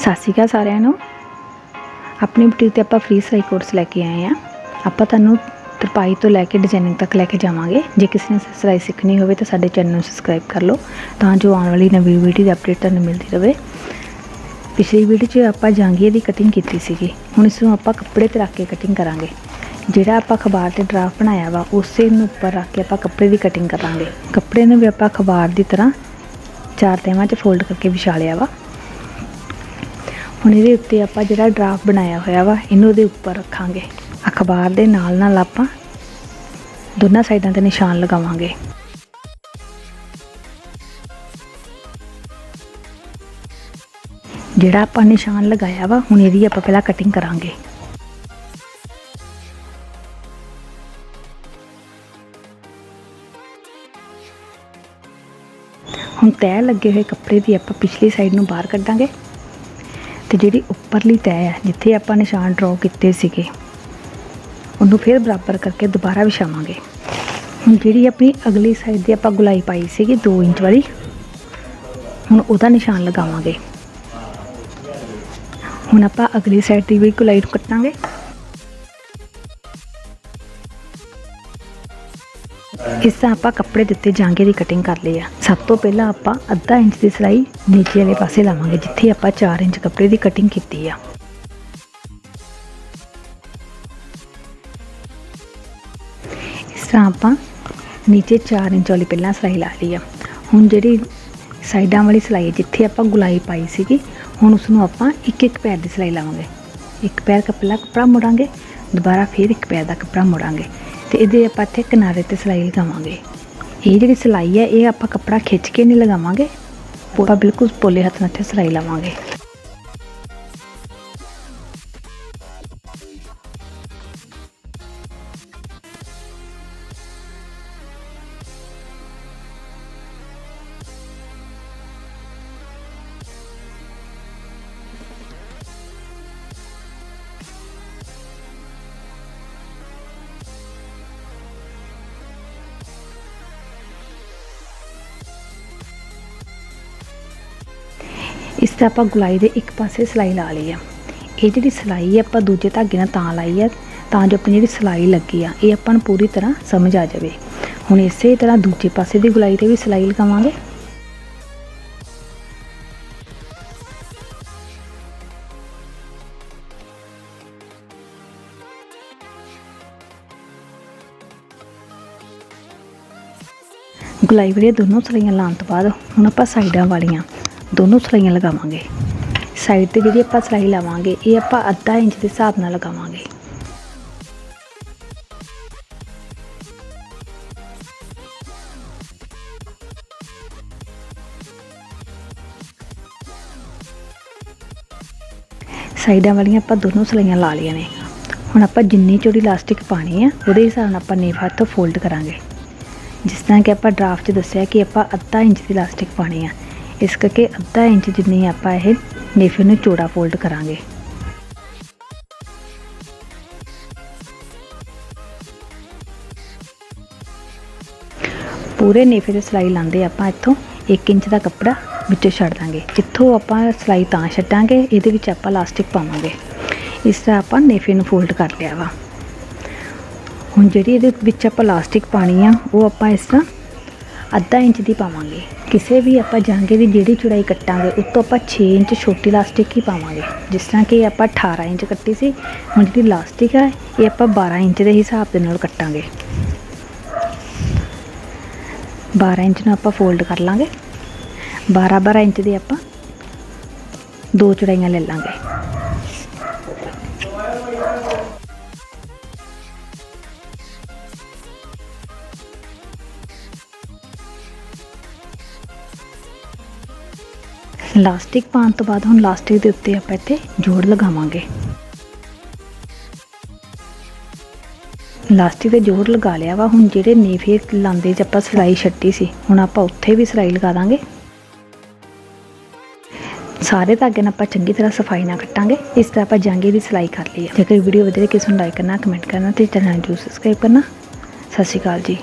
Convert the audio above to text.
ਸਤਿ ਸ਼੍ਰੀ ਅਕਾਲ ਸਾਰਿਆਂ ਨੂੰ। ਆਪਣੀ ਬੁਟੀਕ ਤੇ ਆਪਾਂ ਫ੍ਰੀ ਸਿਲਾਈ ਕੋਰਸ ਲੈ ਕੇ ਆਏ ਆ। ਆਪਾਂ ਤੁਹਾਨੂੰ ਤਰਪਾਈ ਤੋਂ ਲੈ ਕੇ ਡਿਜ਼ਾਈਨਿੰਗ ਤੱਕ ਲੈ ਕੇ ਜਾਵਾਂਗੇ। ਜੇ ਕਿਸੇ ਨੇ ਸਿਲਾਈ ਸਿੱਖਣੀ ਹੋਵੇ ਤਾਂ ਸਾਡੇ ਚੈਨਲ ਨੂੰ ਸਬਸਕ੍ਰਾਈਬ ਕਰ ਲਓ, ਤਾਂ ਜੋ ਆਉਣ ਵਾਲੀ ਨਵੀਂ ਵੀਡੀਓ ਦੀ ਅਪਡੇਟ ਤੁਹਾਨੂੰ ਮਿਲਦੀ ਰਹੇ ਪਿਛਲੀ ਵੀਡੀਓ 'ਚ ਆਪਾਂ ਜਾਂਗੀਏ ਦੀ ਕਟਿੰਗ ਕੀਤੀ ਸੀਗੀ। ਹੁਣ ਇਸ ਨੂੰ ਆਪਾਂ ਕੱਪੜੇ ਤੇ ਰੱਖ ਕੇ ਕਟਿੰਗ ਕਰਾਂਗੇ। ਜਿਹੜਾ ਆਪਾਂ ਅਖਬਾਰ ਤੇ ਡਰਾਫਟ ਬਣਾਇਆ ਵਾ, ਉਸੇ ਨੂੰ ਉੱਪਰ ਰੱਖ ਕੇ ਆਪਾਂ ਕੱਪੜੇ ਦੀ ਕਟਿੰਗ ਕਰਾਂਗੇ। ਕੱਪੜੇ ਨੂੰ ਵੀ ਆਪਾਂ ਅਖਬਾਰ ਦੀ ਤਰ੍ਹਾਂ ਚਾਰ ਤਹਿਵਾਂ 'ਚ ਫੋਲਡ ਕਰਕੇ ਵਿਛਾ ਲਿਆ ਵਾ। ਹੁਣ ਇਹਦੇ ਉੱਤੇ ਆਪਾਂ ਜਿਹੜਾ ਡਰਾਫਟ ਬਣਾਇਆ ਹੋਇਆ ਵਾ, ਇਹਨੂੰ ਉਹਦੇ ਉੱਪਰ ਰੱਖਾਂਗੇ। ਅਖਬਾਰ ਦੇ ਨਾਲ ਨਾਲ ਆਪਾਂ ਦੋਨਾਂ ਸਾਈਡਾਂ ਤੇ ਨਿਸ਼ਾਨ ਲਗਾਵਾਂਗੇ। ਜਿਹੜਾ ਆਪਾਂ ਨਿਸ਼ਾਨ ਲਗਾਇਆ ਵਾ, ਹੁਣ ਇਹਦੀ ਆਪਾਂ ਪਹਿਲਾਂ ਕਟਿੰਗ ਕਰਾਂਗੇ। ਹੁਣ ਤੈਅ ਲੱਗੇ ਹੋਏ ਕੱਪੜੇ ਦੀ ਆਪਾਂ ਪਿਛਲੀ ਸਾਈਡ ਨੂੰ ਬਾਹਰ ਕੱਢਾਂਗੇ। ਤੇ ਜਿਹੜੀ ਉੱਪਰਲੀ ਤੈਅ ਹੈ, ਜਿੱਥੇ ਆਪਾਂ ਨਿਸ਼ਾਨ ਡਰਾਅ ਕੀਤੇ ਸੀਗੇ, ਉਹਨੂੰ ਫਿਰ ਬਰਾਬਰ ਕਰਕੇ ਦੁਬਾਰਾ ਵਿਛਾਵਾਂਗੇ। ਹੁਣ ਜਿਹੜੀ ਆਪਣੀ ਅਗਲੀ ਸਾਈਡ ਦੀ ਆਪਾਂ ਗੁਲਾਈ ਪਾਈ ਸੀਗੀ 2 ਇੰਚ ਵਾਲੀ, ਹੁਣ ਉਹਦਾ ਨਿਸ਼ਾਨ ਲਗਾਵਾਂਗੇ। ਹੁਣ ਆਪਾਂ ਅਗਲੀ ਸਾਈਡ ਦੀ ਵੀ ਗੁਲਾਈ ਨੂੰ ਕੱਟਾਂਗੇ। ਇਸ ਤਰ੍ਹਾਂ ਆਪਾਂ ਕੱਪੜੇ ਦਿੱਤੇ ਜਾਂਗੇ ਦੀ ਕਟਿੰਗ ਕਰ ਲਈ ਆ। ਸਭ ਤੋਂ ਪਹਿਲਾਂ ਆਪਾਂ ਅੱਧਾ ਇੰਚ ਦੀ ਸਿਲਾਈ ਨੀਚੇ ਵਾਲੇ ਪਾਸੇ ਲਾਵਾਂਗੇ, ਜਿੱਥੇ ਆਪਾਂ 4 ਇੰਚ ਕੱਪੜੇ ਦੀ ਕਟਿੰਗ ਕੀਤੀ ਆ। ਇਸ ਤਰ੍ਹਾਂ ਆਪਾਂ ਨੀਚੇ 4 ਇੰਚ ਵਾਲੀ ਪਹਿਲਾਂ ਸਿਲਾਈ ਲਾ ਲਈ ਆ। ਹੁਣ ਜਿਹੜੀ ਸਾਈਡਾਂ ਵਾਲੀ ਸਿਲਾਈ ਜਿੱਥੇ ਆਪਾਂ ਗੁਲਾਈ ਪਾਈ ਸੀਗੀ, ਹੁਣ ਉਸ ਨੂੰ ਆਪਾਂ ਇੱਕ ਇੱਕ ਪੈਰ ਦੀ ਸਿਲਾਈ ਲਾਵਾਂਗੇ। ਇੱਕ ਪੈਰ ਕੱਪੜਾ ਕੱਪੜਾ ਮੋੜਾਂਗੇ, ਦੁਬਾਰਾ ਫਿਰ ਇੱਕ ਪੈਰ ਦਾ ਕੱਪੜਾ ਮੋੜਾਂਗੇ। ਤੇ ਇਹਦੇ ਆਪਾਂ ਇੱਥੇ ਕਿਨਾਰੇ ਤੇ ਸਿਲਾਈ ਲਗਾਵਾਂਗੇ। ਇਹ ਜਿਹੜੀ ਸਿਲਾਈ ਹੈ, ਇਹ ਆਪਾਂ ਕੱਪੜਾ ਖਿੱਚ ਕੇ ਨਹੀਂ ਲਗਾਵਾਂਗੇ। ਆਪਾਂ ਬਿਲਕੁਲ ਪੋਲੇ ਹੱਥ ਨਾਲ ਇੱਥੇ ਸਿਲਾਈ ਲਾਵਾਂਗੇ। ਇਸ ਤਰ੍ਹਾਂ ਆਪਾਂ ਗੁਲਾਈ ਦੇ ਇੱਕ ਪਾਸੇ ਸਿਲਾਈ ਲਾ ਲਈ ਆ। ਇਹ ਜਿਹੜੀ ਸਿਲਾਈ ਹੈ ਆਪਾਂ ਦੂਜੇ ਧਾਗੇ ਨਾਲ ਤਾਂ ਲਾਈ ਹੈ ਤਾਂ ਜੋ ਆਪਣੀ ਜਿਹੜੀ ਸਿਲਾਈ ਲੱਗੀ ਆ, ਇਹ ਆਪਾਂ ਨੂੰ ਪੂਰੀ ਤਰ੍ਹਾਂ ਸਮਝ ਆ ਜਾਵੇ। ਹੁਣ ਇਸੇ ਤਰ੍ਹਾਂ ਦੂਜੇ ਪਾਸੇ ਦੀ ਗੁਲਾਈ ਤੇ ਵੀ ਸਿਲਾਈ ਲਗਾਵਾਂਗੇ। ਗੁਲਾਈ ਵਾਲੀਆਂ ਦੋਨੋਂ ਸਲਾਈਆਂ ਲਾਉਣ ਤੋਂ ਬਾਅਦ ਹੁਣ ਆਪਾਂ ਸਾਈਡਾਂ ਵਾਲੀਆਂ ਦੋਨੋਂ ਸਲਾਈਆਂ ਲਗਾਵਾਂਗੇ। ਸਾਈਡ ਤੇ ਜਿਹੜੀ ਆਪਾਂ ਸਲਾਈ ਲਾਵਾਂਗੇ, ਇਹ ਆਪਾਂ ਅੱਧਾ ਇੰਚ ਦੇ ਹਿਸਾਬ ਨਾਲ ਲਗਾਵਾਂਗੇ। ਸਾਈਡਾਂ ਵਾਲੀਆਂ ਆਪਾਂ ਦੋਨੋਂ ਸਲਾਈਆਂ ਲਾ ਲਈਆਂ ਨੇ। ਹੁਣ ਆਪਾਂ ਜਿੰਨੀ ਚੋੜੀ ਇਲਾਸਟਿਕ ਪਾਣੀ ਆ, ਉਹਦੇ ਹਿਸਾਬ ਨਾਲ ਆਪਾਂ ਨੇਫ ਹੱਥ ਫੋਲਡ ਕਰਾਂਗੇ। ਜਿਸ ਤਰ੍ਹਾਂ ਕਿ ਆਪਾਂ ਡਰਾਫਟ 'ਚ ਦੱਸਿਆ ਕਿ ਆਪਾਂ ਅੱਧਾ ਇੰਚ ਦੀ ਇਲਾਸਟਿਕ ਪਾਣੀ ਆ। ਇਸ ਕਰਕੇ ਅੱਧਾ ਇੰਚ ਜਿੰਨੀ ਆਪਾਂ ਇਹ ਨੇਫੇ ਨੂੰ ਚੋੜਾ ਫੋਲਡ ਕਰਾਂਗੇ। ਪੂਰੇ ਨੇਫੇ ਤੇ ਸਿਲਾਈ ਲਾਉਂਦੇ ਆਪਾਂ ਇੱਥੋਂ 1 ਇੰਚ ਦਾ ਕੱਪੜਾ ਵਿੱਚੋਂ ਛੱਡ ਦਾਂਗੇ। ਜਿੱਥੋਂ ਆਪਾਂ ਸਿਲਾਈ ਤਾਂ ਛੱਡਾਂਗੇ, ਇਹਦੇ ਵਿੱਚ ਆਪਾਂ ਇਲਾਸਟਿਕ ਪਾਵਾਂਗੇ। ਇਸ ਤਰ੍ਹਾਂ ਆਪਾਂ ਨੇਫੇ ਨੂੰ ਫੋਲਡ ਕਰ ਲਿਆ ਵਾ। ਹੁਣ ਜਿਹੜੀ ਇਹਦੇ ਵਿੱਚ ਆਪਾਂ ਇਲਾਸਟਿਕ ਪਾਣੀ ਆ, ਉਹ ਆਪਾਂ ਇਸ ਤਰ੍ਹਾਂ ਅੱਧਾ ਇੰਚ ਦੀ ਪਾਵਾਂਗੇ। ਕਿਸੇ ਵੀ ਆਪਾਂ ਜਾਂਗੇ ਦੀ ਜਿਹੜੀ ਚੌੜਾਈ ਕੱਟਾਂਗੇ ਉਸ ਤੋਂ ਆਪਾਂ 6 ਇੰਚ ਛੋਟੀ ਇਲਾਸਟਿਕ ਹੀ ਪਾਵਾਂਗੇ। ਜਿਸ ਤਰ੍ਹਾਂ ਕਿ ਆਪਾਂ 18 ਇੰਚ ਕੱਟੀ ਸੀ, ਹੁਣ ਜਿਹੜੀ ਇਲਾਸਟਿਕ ਹੈ ਇਹ ਆਪਾਂ 12 ਇੰਚ ਦੇ ਹਿਸਾਬ ਦੇ ਨਾਲ ਕੱਟਾਂਗੇ। 12 ਇੰਚ ਨੂੰ ਆਪਾਂ ਫੋਲਡ ਕਰ ਲਾਂਗੇ। 12 12 ਇੰਚ ਦੀ ਆਪਾਂ ਦੋ ਚੌੜਾਈਆਂ ਲੈ ਲਾਂਗੇ। ਲਾਸਟਿਕ ਪਾਉਣ ਤੋਂ ਬਾਅਦ ਹੁਣ ਲਾਸਟਿਕ ਦੇ ਉੱਤੇ ਆਪਾਂ ਇੱਥੇ ਜੋੜ ਲਗਾਵਾਂਗੇ। ਲਾਸਟਿਕ ਤੇ ਜੋੜ ਲਗਾ ਲਿਆ ਵਾ, ਹੁਣ ਜਿਹੜੇ ਨੇਫੇ ਲਾਂਦੇ 'ਚ ਆਪਾਂ ਸਿਲਾਈ ਛੱਡੀ ਸੀ, ਹੁਣ ਆਪਾਂ ਉੱਥੇ ਵੀ ਸਿਲਾਈ ਲਗਾ ਦਾਂਗੇ। ਸਾਰੇ ਧਾਗੇ ਨਾਲ ਆਪਾਂ ਚੰਗੀ ਤਰ੍ਹਾਂ ਸਫ਼ਾਈ ਨਾਲ ਕੱਟਾਂਗੇ, ਇਸ ਤਰ੍ਹਾਂ ਆਪਾਂ ਜਾਂਗੇ ਦੀ ਸਿਲਾਈ ਕਰ ਲਈ ਹੈ ਜੇਕਰ ਵੀਡੀਓ ਵਧੀਆ ਲੱਗੇ ਤਾਂ ਲਾਈਕ ਕਰਨਾ ਕਮੈਂਟ ਕਰਨਾ ਤੇ ਚੈਨਲ ਨੂੰ ਸਬਸਕ੍ਰਾਈਬ ਕਰਨਾ। ਸਤਿ ਸ਼੍ਰੀ ਅਕਾਲ ਜੀ।